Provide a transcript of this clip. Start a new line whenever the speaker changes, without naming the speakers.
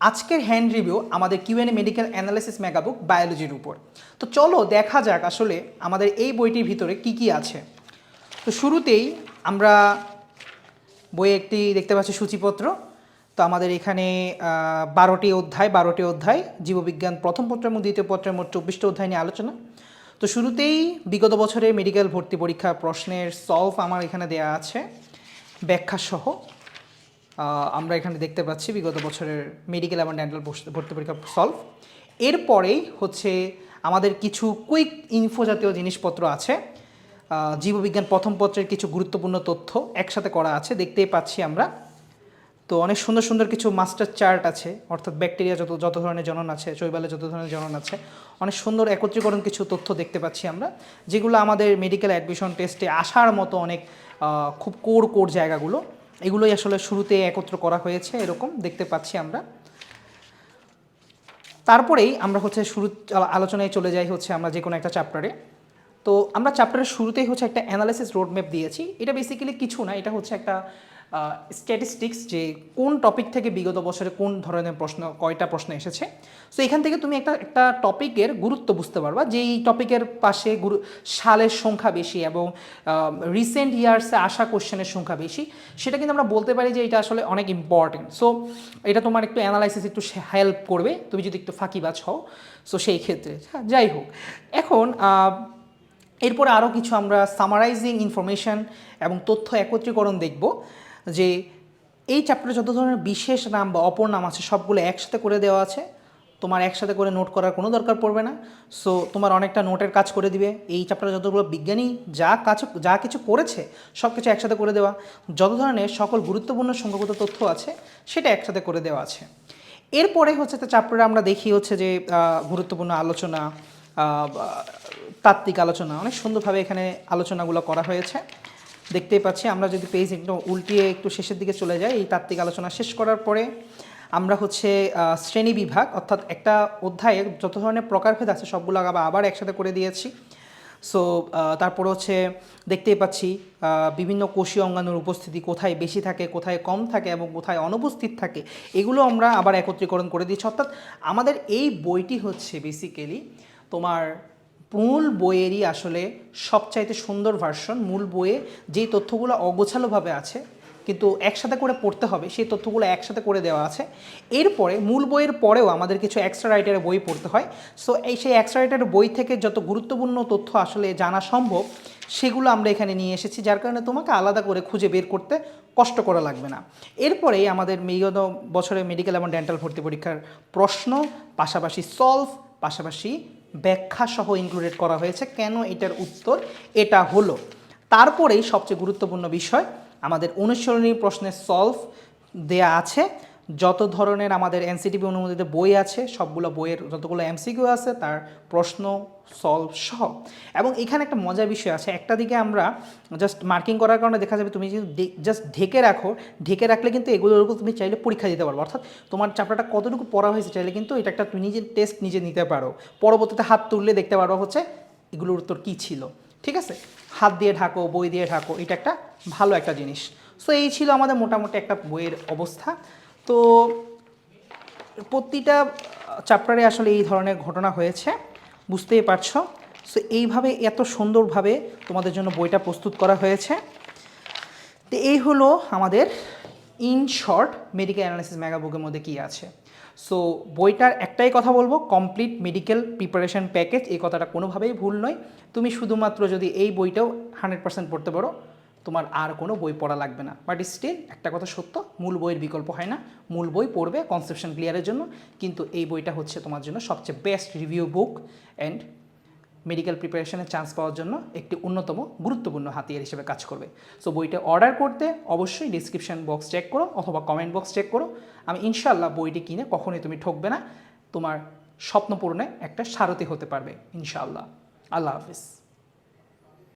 আজকের hand review আমাদের QnA medical analysis megabook বায়োলজির উপর। তো চলো দেখা যাক আসলে আমাদের এই বইটির ভিতরে কি কি আছে। তো শুরুতেই আমরা বইয়ে একটি দেখতে পাচ্ছি সূচিপত্র। তো আমাদের এখানে বারোটি অধ্যায় বারোটি অধ্যায় জীববিজ্ঞান প্রথম পত্র এবং দ্বিতীয় পত্রের মোট চব্বিশটা অধ্যায় নিয়ে আলোচনা। তো শুরুতেই বিগত বছরে মেডিকেল ভর্তি পরীক্ষা প্রশ্নের সলভ আমার এখানে দেয়া আছে। ব্যাখ্যা সহ। আহ, আমরা এখানে দেখতে পাচ্ছি বিগত বছরের মেডিকেল এবং ডেন্টাল ভর্তি পরীক্ষা সলভ এরপরেই হচ্ছে আমাদের কিছু কুইক ইনফো জাতীয় জিনিসপত্র আছে। জীববিজ্ঞান প্রথম পত্রের কিছু গুরুত্বপূর্ণ তথ্য একসাথে করা আছে, দেখতেই পাচ্ছি আমরা। তো অনেক সুন্দর সুন্দর কিছু মাস্টার চার্ট আছে, অর্থাৎ ব্যাকটেরিয়া যত যত ধরনের জনন আছে, শৈবালে যত ধরনের জনন আছে, অনেক সুন্দর একত্রীকরণ কিছু তথ্য দেখতে পাচ্ছি আমরা, যেগুলো আমাদের মেডিকেল অ্যাডমিশন টেস্টে আসার মতো অনেক খুব কোর কোর জায়গাগুলো। এগুলোই আসলে শুরুতে একত্র করা হয়েছে, এরকম দেখতে পাচ্ছি আমরা। তারপরেই আমরা হচ্ছে শুরু আলোচনায় চলে যাই হচ্ছে আমরা যে কোনো একটা চ্যাপ্টারে তো আমরা চ্যাপ্টারের শুরুতেই হচ্ছে একটা অ্যানালিসিস রোডম্যাপ দিয়েছি। এটা বেসিক্যালি কিছু না, এটা হচ্ছে একটা স্ট্যাটিস্টিক্স যে কোন টপিক থেকে বিগত বছরে কোন ধরনের প্রশ্ন কয়টা প্রশ্ন এসেছে। সো এখান থেকে তুমি একটা একটা টপিকের গুরুত্ব বুঝতে পারবা যে এই টপিকের পাশে গুরু সালের সংখ্যা বেশি এবং রিসেন্ট ইয়ার্সে আসা কোশ্চেনের সংখ্যা বেশি। সেটা কিন্তু আমরা বলতে পারি যে এটা আসলে অনেক ইম্পর্টেন্ট সো এটা তোমার একটু অ্যানালাইসিস একটু হেল্প করবে। তুমি যদি একটু ফাঁকিবাজ হও সো সেই ক্ষেত্রে। হ্যাঁ, যাই হোক। এখন এরপরে আরও কিছু আমরা সামারাইজিং ইনফরমেশন এবং তথ্য একত্রীকরণ দেখব। যে এই চ্যাপ্টারে যত ধরনের বিশেষ নাম বা অপর নাম আছে, সবগুলো একসাথে করে দেওয়া আছে। তোমার একসাথে করে নোট করার কোনো দরকার পড়বে না। সো তোমার অনেকটা নোটের কাজ করে দিবে। এই চ্যাপ্টারে যতগুলো বিজ্ঞানী যা কাজ, যা কিছু করেছে সব কিছু একসাথে করে দেওয়া। যত ধরনের সকল গুরুত্বপূর্ণ সংখ্যাগত তথ্য আছে, সেটা একসাথে করে দেওয়া আছে। এরপরে হচ্ছে তো চ্যাপ্টারে আমরা দেখি হচ্ছে যে গুরুত্বপূর্ণ আলোচনা তাত্ত্বিক আলোচনা। অনেক সুন্দরভাবে এখানে আলোচনাগুলো করা হয়েছে। দেখতেই পাচ্ছি। আমরা যদি পেজ একটু উল্টিয়ে একটু শেষের দিকে চলে যাই, এই তাত্ত্বিক আলোচনা শেষ করার পরে আমরা হচ্ছে শ্রেণি বিভাগ, অর্থাৎ একটা অধ্যায়ে যত ধরনের প্রকারভেদ আছে সবগুলো আবার আবার একসাথে করে দিয়েছি। সো তারপর হচ্ছে দেখতেই পাচ্ছি বিভিন্ন কোষীয় অঙ্গাণুর উপস্থিতি কোথায় বেশি থাকে, কোথায় কম থাকে এবং কোথায় অনুপস্থিত থাকে, এগুলো আমরা আবার একত্রীকরণ করে দিচ্ছি অর্থাৎ আমাদের এই বইটি হচ্ছে বেসিক্যালি তোমার মূল বইয়েরই আসলে সবচাইতে সুন্দর ভার্সন মূল বইয়ে যেই তথ্যগুলো অগোছালোভাবে আছে, কিন্তু একসাথে করে পড়তে হবে, সেই তথ্যগুলো একসাথে করে দেওয়া আছে। এরপরে মূল বইয়ের পরেও আমাদের কিছু এক্সট্রা রাইটারের বই পড়তে হয়। সো এই সেই এক্সট্রা রাইটারের বই থেকে যত গুরুত্বপূর্ণ তথ্য আসলে জানা সম্ভব, সেগুলো আমরা এখানে নিয়ে এসেছি, যার কারণে তোমাকে আলাদা করে খুঁজে বের করতে কষ্ট করা লাগবে না। এরপরেই আমাদের বিগত বছরে মেডিকেল এবং ডেন্টাল ভর্তি পরীক্ষার প্রশ্ন, পাশাপাশি সলভ পাশাপাশি ব্যাখ্যা সহ ইনক্লুডেড করা হয়েছে। কেন এটার উত্তর? এটা হলো, তারপরেই সবচেয়ে গুরুত্বপূর্ণ বিষয়, আমাদের অনুশীলনী প্রশ্নের সলভ দেয়া আছে। যত ধরনের আমাদের এনসিটিভি অনুমোদিত বই আছে, সবগুলো বইয়ের যতগুলো এমসিকিউ আছে, তার প্রশ্ন সলভ সহ। এবং এখানে একটা মজার বিষয় আছে, একটা দিকে আমরা জাস্ট মার্কিং করার কারণে দেখা যাবে তুমি যদি জাস্ট ঢেকে রাখো, ঢেকে রাখলে কিন্তু এগুলোর উপর তুমি চাইলে পরীক্ষা দিতে পারব। অর্থাৎ তোমার চ্যাপ্টারটা কতটুকু পড়া হয়েছে চাইলে কিন্তু এটা একটা তুমি নিজের টেস্ট নিজে নিতে পারো। পরবর্তীতে হাত তুললে দেখতে পারো হচ্ছে এগুলোর উত্তর কী ছিল। ঠিক আছে? হাত দিয়ে ঢাকো, বই দিয়ে ঢাকো, এটা একটা ভালো একটা জিনিস। সো এই ছিল আমাদের মোটামুটি একটা বইয়ের অবস্থা। তো প্রতিটা চ্যাপ্টারে আসলে এই ধরনের ঘটনা হয়েছে, বুঝতেই পারছ। সো এইভাবে এত সুন্দরভাবে তোমাদের জন্য বইটা প্রস্তুত করা হয়েছে। তো এই হলো আমাদের ইন শর্ট মেডিকেল অ্যানালিসিস মেগাবুকের মধ্যে কী আছে। সো বইটার একটাই কথা বলব কমপ্লিট মেডিকেল প্রিপারেশন প্যাকেজ এই কথাটা কোনোভাবেই ভুল নয়। তুমি শুধুমাত্র যদি এই বইটাও হান্ড্রেড পার্সেন্ট পড়তে পারো তোমার আর কোনো বই পড়া লাগবে না। বাট স্টিল একটা কথা সত্য, মূল বইয়ের বিকল্প হয় না। মূল বই পড়বে কনসেপশন ক্লিয়ারের জন্য, কিন্তু এই বইটা হচ্ছে তোমার জন্য সবচেয়ে best review book and medical প্রিপারেশনের চান্স পাওয়ার জন্য একটি অন্যতম গুরুত্বপূর্ণ হাতিয়ার হিসেবে কাজ করবে। সো বইটা অর্ডার করতে অবশ্যই ডিসক্রিপশন বক্স চেক করো অথবা কমেন্ট বক্স চেক করো। আমি ইনশাল্লাহ বইটি কিনে কখনোই তুমি ঠকবে না। তোমার স্বপ্ন পূরণে একটা সারথি হতে পারবে, ইনশাআল্লাহ। আল্লাহ হাফিজ।